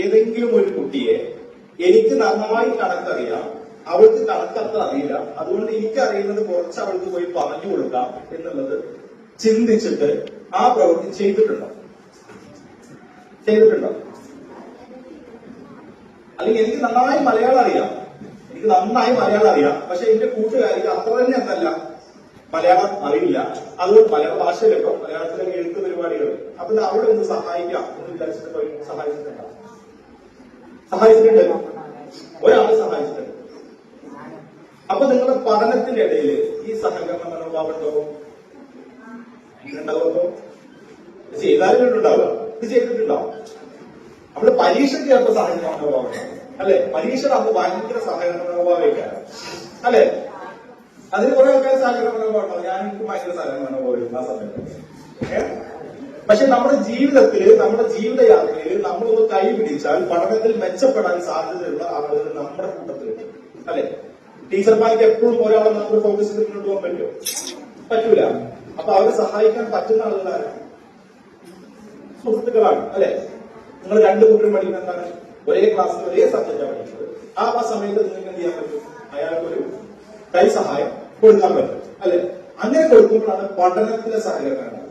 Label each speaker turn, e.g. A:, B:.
A: ഏതെങ്കിലും ഒരു കുട്ടിയെ എനിക്ക് നന്നായി കണക്കറിയാം അവൾക്ക് കണക്കത്ര അറിയില്ല. അതുകൊണ്ട് എനിക്ക് അറിയുന്നത് കുറച്ച് അവൾക്ക് പോയി പറഞ്ഞു കൊടുക്കാം എന്നുള്ളത് ചിന്തിച്ചിട്ട് ആ പ്രവൃത്തി ചെയ്തിട്ടുണ്ടോ? ചെയ്തിട്ടുണ്ടോ? അല്ലെങ്കിൽ എനിക്ക് നന്നായി മലയാളം അറിയാം. എനിക്ക് നന്നായി മലയാളം അറിയാം. പക്ഷെ എന്റെ കൂട്ടുകാരിക്ക് അത്ര തന്നെ എന്നല്ല മലയാളം അറിയില്ല. അതുകൊണ്ട് മലയാള ഭാഷയിലൊക്കെ മലയാളത്തിലെ എഴുത്ത് പരിപാടികൾ. അപ്പൊ അവിടെ ഒന്ന് സഹായിക്കാം. എന്ന് വിചാരിച്ചിട്ട് പോയി സഹായിച്ചിട്ടുണ്ടോ. ഒരാൾ സഹായിച്ചിട്ടുണ്ട്. അപ്പൊ നിങ്ങളുടെ പഠനത്തിന്റെ ഇടയിൽ ഈ സഹകരണ മനോഭാവം ഉണ്ടോ? ഉണ്ടാവുമോ ചെയ്താലും ഉണ്ടാവുക ഇത് ചെയ്തിട്ടുണ്ടാവും നമ്മൾ പരീക്ഷയ്ക്ക് ചേർത്ത സഹകരണ മനോഭാവം ഉണ്ടാവും. അല്ലെ? പരീക്ഷ നമുക്ക് ഭയങ്കര സഹകരണ മനോഭാവമൊക്കെയാണ് അല്ലെ? അതിന് കുറെ ആൾക്കാർ സഹകരണ മനോഭാവം ഉണ്ടാവും ഞാൻ എനിക്ക് ഭയങ്കര സഹകരണ മനോഭാവം ആ സമയത്ത്? പക്ഷെ നമ്മുടെ ജീവിതത്തിൽ നമ്മുടെ ജീവിത യാത്രയിൽ നമ്മളൊന്ന് പിടിച്ചാൽ പഠനത്തിൽ മെച്ചപ്പെടാൻ സാധ്യതയുള്ള ആളുകൾ നമ്മുടെ കൂട്ടത്തിലുണ്ട്. അല്ലെ? ടീച്ചർമാർക്ക് എപ്പോഴും ഒരാളെ നമ്മൾ ഫോക്കസ് ചെയ്ത് മുന്നോട്ട് പോകാൻ പറ്റുമോ? പറ്റൂല. അപ്പൊ അവരെ സഹായിക്കാൻ പറ്റുന്ന ആളുകളാണ് സുഹൃത്തുക്കളാണ് അല്ലെ? നിങ്ങൾ രണ്ടു കൂട്ടരും പഠിക്കുന്ന എന്താണ്? ഒരേ ക്ലാസ്സിൽ ഒരേ സബ്ജക്റ്റാണ് പഠിക്കുന്നത്. ആ ആ സമയത്ത് നിങ്ങൾക്ക് എന്ത് ചെയ്യാൻ പറ്റും? അയാൾക്കൊരു കൈ സഹായം കൊടുക്കാൻ പറ്റും അല്ലെ? അങ്ങനെ കൊടുക്കുമ്പോഴാണ് പഠനത്തിലെ സഹകരണം